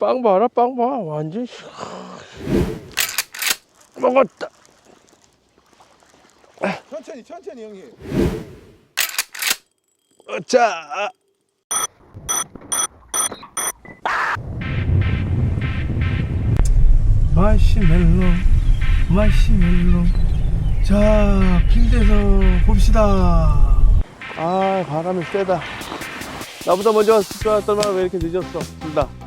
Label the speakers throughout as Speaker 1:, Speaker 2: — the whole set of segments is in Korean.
Speaker 1: 빵 봐라 빵 봐. 완전 씨. 먹었다.
Speaker 2: 천천히 천천히 형님.
Speaker 1: 어, 자. 마시멜로 마시멜로 자 필드에서 봅시다 아 바람이 세다 나보다 먼저 왔더만 왜 이렇게 늦었어 둘다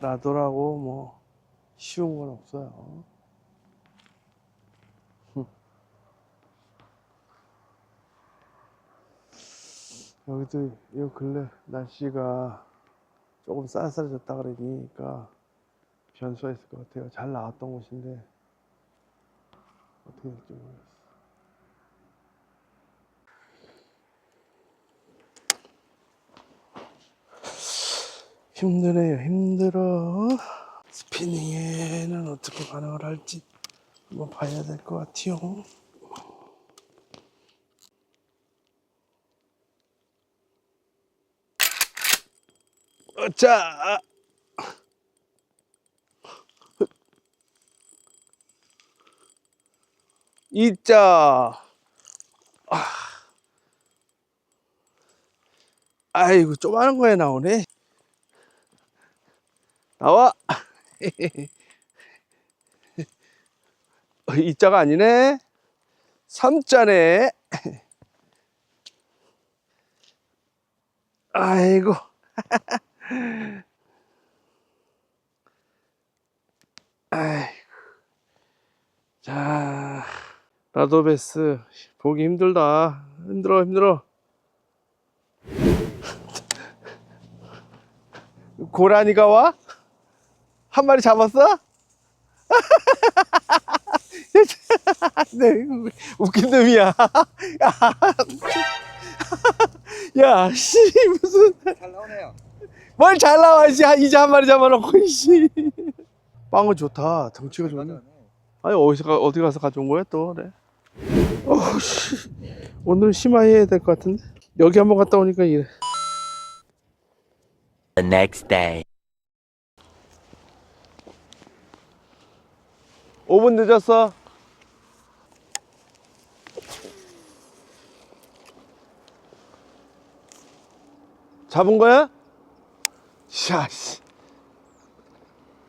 Speaker 1: 나더라고 뭐 쉬운 건 없어요. 흠. 여기도 이 근래 날씨가 조금 쌀쌀해졌다 그러니까 변수가 있을 것 같아요. 잘 나왔던 곳인데 어떻게 될지 모르겠어. 힘드네요, 힘들어. 스피닝에는 어떻게 반응을 할지 한번 봐야 될 것 같아요. 어, 자, 이자. 아. 아이고, 조그마한 거에 나오네. 나와. 어, 이자가 아니네. 삼자네. 아이고. 아이고. 자, 라도베스 보기 힘들다. 힘들어, 힘들어. 고라니가 와? 한 마리 잡았어? 네, 웃긴 놈이야. 야, 씨, 무슨.
Speaker 2: 잘 나오네요.
Speaker 1: 뭘 잘 나와, 씨. 이제 한 마리 잡아놓고, 씨. 빵은 좋다. 덩치가 좋네. 아니, 어디서, 가, 어디 가서 가져온 거야, 또, 그래. 어우, 씨. 오늘은 심하게 해야 될 것 같은데. 여기 한번 갔다 오니까 이래.
Speaker 3: The next day.
Speaker 1: 5분 늦었어. 잡은 거야? 샤, 씨.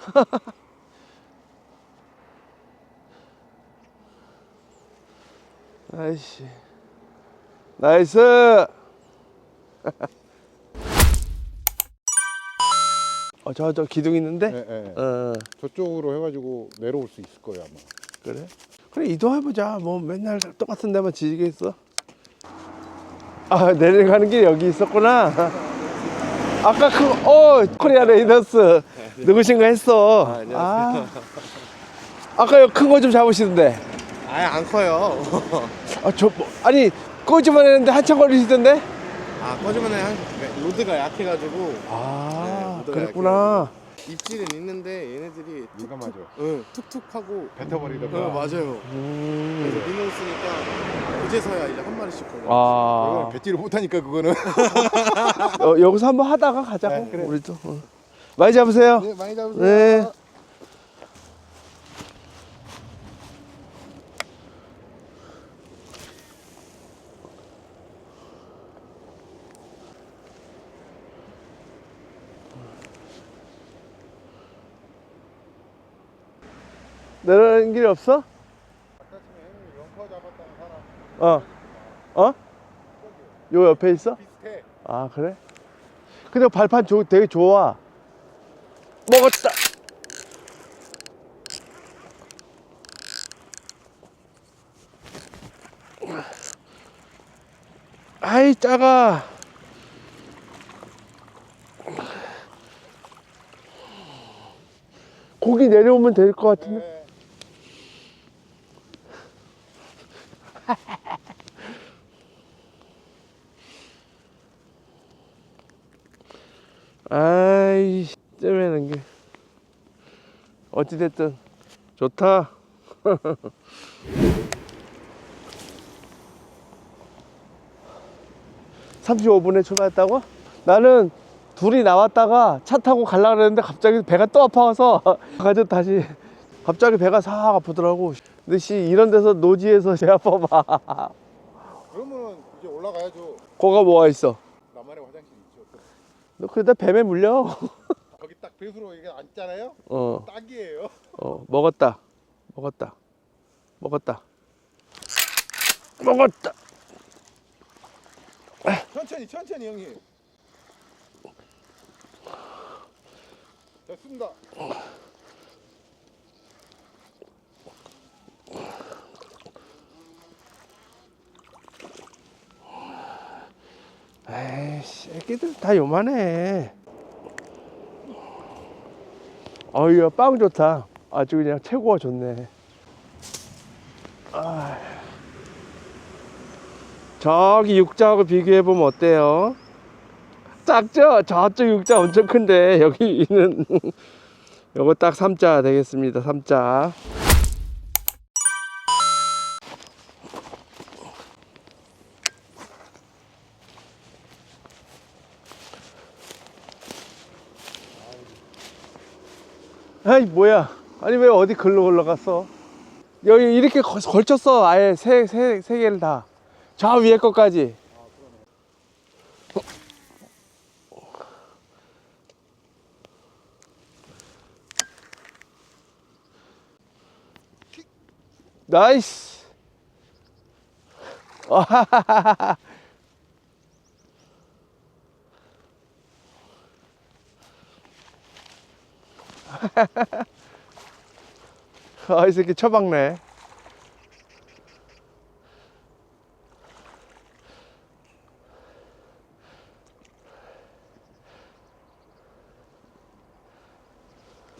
Speaker 1: 아이씨. 나이스! 어, 저, 저 기둥 있는데?
Speaker 2: 네, 네.
Speaker 1: 어.
Speaker 2: 저쪽으로 해가지고 내려올 수 있을 거예요 아마.
Speaker 1: 그래? 그래 이동해보자 뭐 맨날 똑같은 데만 지지겠어 아 내려가는 게 여기 있었구나 아까 그 어 코리아 레이더스 누구신가 했어 아, 아까 큰 거 좀 잡으시던데
Speaker 2: 아예 안 커요.
Speaker 1: 아, 저, 뭐, 아니 했는데 한참 걸리시던데
Speaker 2: 아 꺼지면은 한 로드가 약해가지고
Speaker 1: 아
Speaker 2: 네,
Speaker 1: 그랬구나
Speaker 2: 입질은 있는데 얘네들이
Speaker 4: 민감하죠.
Speaker 2: 응, 툭툭 하고.
Speaker 4: 뱉어버리다가
Speaker 2: 응 맞아요.
Speaker 1: 음.
Speaker 2: 그래서 민호 쓰니까 그제서야 이제 한 마리씩 걸려.
Speaker 1: 아
Speaker 4: 이거는 뱉지를 못하니까 그거는
Speaker 1: 어, 여기서 한번 하다가 가자고
Speaker 2: 네, 그래.
Speaker 1: 우리도 어. 많이 잡으세요
Speaker 2: 네 많이 잡으세요.
Speaker 1: 네. 내려가는 길이 없어?
Speaker 4: 런커 잡았다는 사람
Speaker 1: 어. 어? 요 옆에 있어?
Speaker 4: 비슷해.
Speaker 1: 아 그래? 근데 발판 조, 되게 좋아 먹었다 아이 작아 고기 내려오면 될 것 같은데
Speaker 4: 네.
Speaker 1: 아이 쩌매는 게 어찌됐든 좋다. 35분에 출발했다고? 나는 둘이 나왔다가 차 타고 가려고 그랬는데 갑자기 배가 또 아파서 가지고 다시 갑자기 배가 싹 아프더라고. 근데 씨 이런 데서 노지에서 배 아파봐.
Speaker 4: 그러면은 이제 올라가야죠.
Speaker 1: 거가 뭐가 있어?
Speaker 4: 나만의 화장실 있죠.
Speaker 1: 너 그러다 뱀에 물려.
Speaker 4: 거기 딱 배수로 이게 앉잖아요.
Speaker 1: 어,
Speaker 4: 딱이에요.
Speaker 1: 어, 먹었다. 먹었다. 먹었다. 먹었다.
Speaker 4: 천천히 천천히 형님. 됐습니다.
Speaker 1: 에이씨, 애기들 다 요만해. 어이야, 빵 좋다. 아주 그냥 최고가 좋네. 아. 저기 육자하고 비교해보면 어때요? 작죠? 저쪽 육자 엄청 큰데, 여기는. 요거 딱 3자 되겠습니다, 3자. 아이 뭐야. 아니 왜 어디 글로 올라갔어? 여기 이렇게 거- 걸쳤어. 아예 세, 세, 세 개를 다 저 위에 것까지. 나이스 아, 이 새끼 처박네.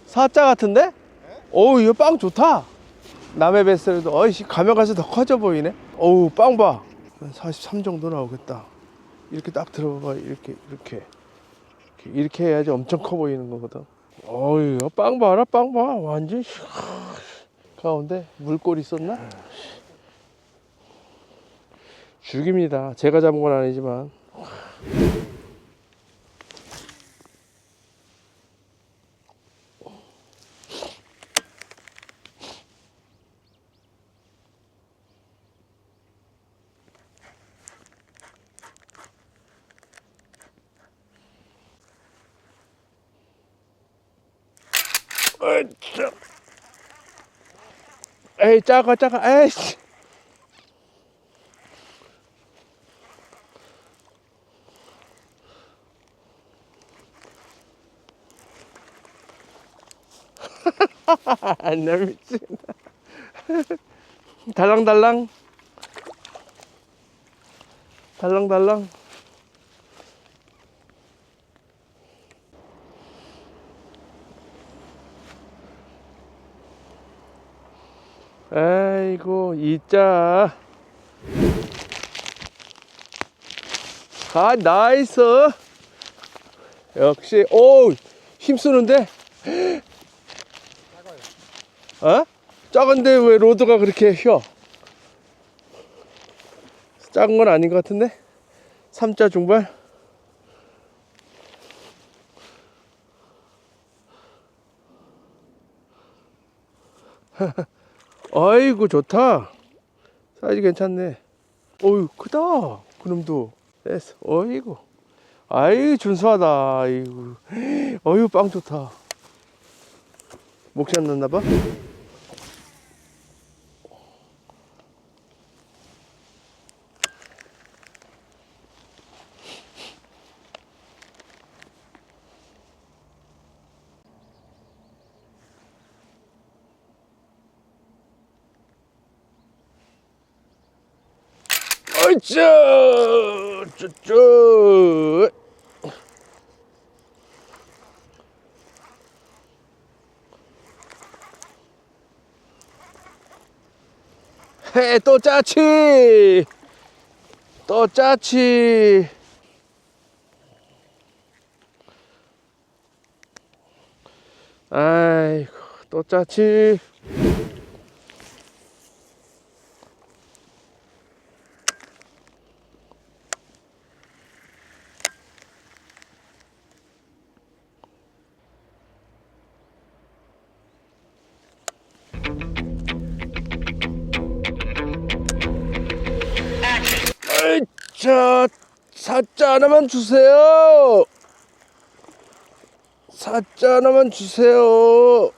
Speaker 1: 사자 같은데? 어우, 이거 빵 좋다. 남의 뱃살도, 어이씨, 가면 가서 더 커져 보이네. 어우, 빵 봐. 한43 정도 나오겠다. 이렇게 딱 이렇게, 이렇게. 이렇게, 이렇게 해야지 엄청 커 보이는 거거든. 어이, 빵 봐라, 빵 봐. 완전, 씨. 가운데 물골 있었나? 죽입니다. 제가 잡은 건 아니지만. 어이차. 에이 작아 작아. 에이씨. 나 미친다. 달랑달랑. 달랑달랑 아이고 이자. 아 나이스. 역시 오 힘쓰는데? 어? 작은데 왜 로드가 그렇게 휘어? 작은 건 아닌 것 같은데? 3자 중발 아이고 좋다. 사이즈 괜찮네. 어유 크다 그놈도. 됐어. 어이구. 아이 준수하다. 아이고. 어유 빵 좋다. 목시 안 났나봐 어이짜 쭈쭈. 헤 또 짜치. 또 짜치. 아이고 또또 짜치. 자, 사자 하나만 주세요. 사자 하나만 주세요.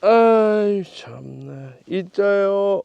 Speaker 1: 아이 참네. 있자요.